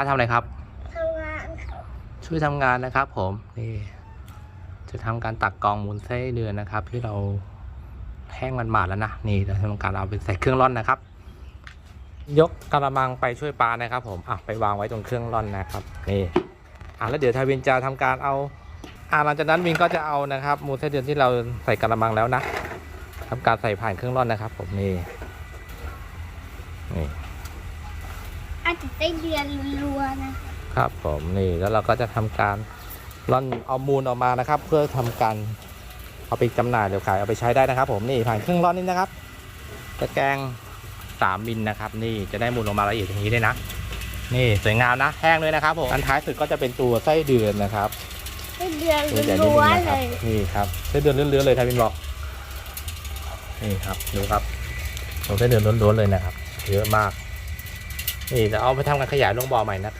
ป้าทำอะไรครับ ทำงานครับช่วยทำงานนะครับ ผมนี่จะทำการตักกรองมูลไส้เดือนนะครับ ที่เราแห้งมันหมาดแล้วนะนี่เราทำการเอาไปใส่เครื่องร่อนนะครับ ยกกระมังไปช่วยปลานะครับ ผมอะไปวางไว้ตรงเครื่องร่อนนะครับนี่อะแล้วเดี๋ยวทายวินจะทำการเอาอะหลังจากนั้นวินก็จะเอานะครับ มูลไส้เดือนที่เราใส่กระมังแล้วนะทำการใส่ผ่านเครื่องร่อนนะครับ ผมนี่นี่ อาจจะได้เดือนรัวๆนะครับครับผมนี่แล้วเราก็จะทำการร่อนเอามูลออกมานะครับ เพื่อทำการเอาไปจำหน่ายหรือขายเอาไปใช้ได้นะครับ ผมนี่ผ่านเครื่องร่อนนี่นะครับตะแกรงสามมิลนะครับ นี่จะได้มูลออกมาละเอียดอย่างนี้เลยนะ นี่สวยงามนะแห้งเลยนะครับผมอันท้ายสุดก็จะเป็นตัวไส้เดือนนะครับได้เดือนตัวใหญ่นิดรันึวงนะๆคเลรับยนี่ครับไส้เดือนเลื้อนๆเลยทายบินบอกนี่ครับดูครับตัวไส้เดือนล้วนๆเลยนะครับ เยอะมาก นี่จะเอาไปทำการขยายลงบ่อใหม่นะครับ